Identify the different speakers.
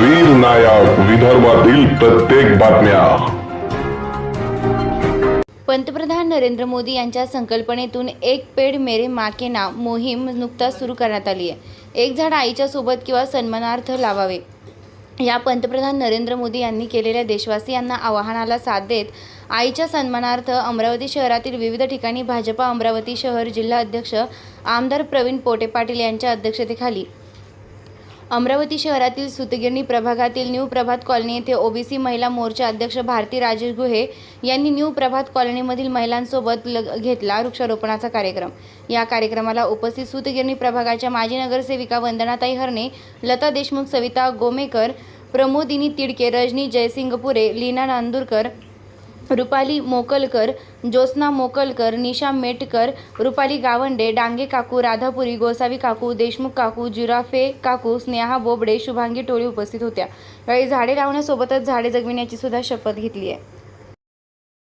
Speaker 1: वीर नायक विदर्भातील प्रत्येक बातम्या.
Speaker 2: पंतप्रधान नरेंद्र मोदी यांच्या संकल्पनेतून एक पेड मेरे माँ के नाम मोहीम नुकताच सुरू करण्यात आली आहे. एक झाड आईच्या सोबत किंवा सन्मानार्थ लावावे. या पंतप्रधान नरेंद्र मोदी यांनी केलेल्या देशवासियांना आवाहनाला साथ देत आईच्या सन्मानार्थ अमरावती शहरातील विविध ठिकाणी भाजपा अमरावती शहर जिल्हा अध्यक्ष आमदार प्रवीण पोटे पाटील यांच्या अध्यक्षतेखाली अमरावती शहरातील सुतगिरणी प्रभागातील न्यू प्रभात कॉलनी येथे ओबीसी महिला मोर्चा अध्यक्ष भारती राजेश गुहे यांनी न्यू प्रभात कॉलनीमधील महिलांसोबत लग घेतला वृक्षारोपणाचा कार्यक्रम. या कार्यक्रमाला उपस्थित सुतगिरणी प्रभागाच्या माजी नगरसेविका वंदनाताई हरणे लता देशमुख सविता गोमेकर प्रमोदिनी तिडके रजनी जयसिंगपुरे लीना नांदूरकर रुपाली मोकलकर ज्योत्स्ना मोकलकर निशा मेटकर रुपाली गावंडे डांगे काकू राधापुरी गोसावी काकू देशमुख काकू जिराफे काकू स्नेहा बोबडे शुभांगी टोळी उपस्थित होत्या. यावेळी झाडे लावण्यासोबतच झाडे जगविण्याची सुद्धा शपथ घेतली आहे.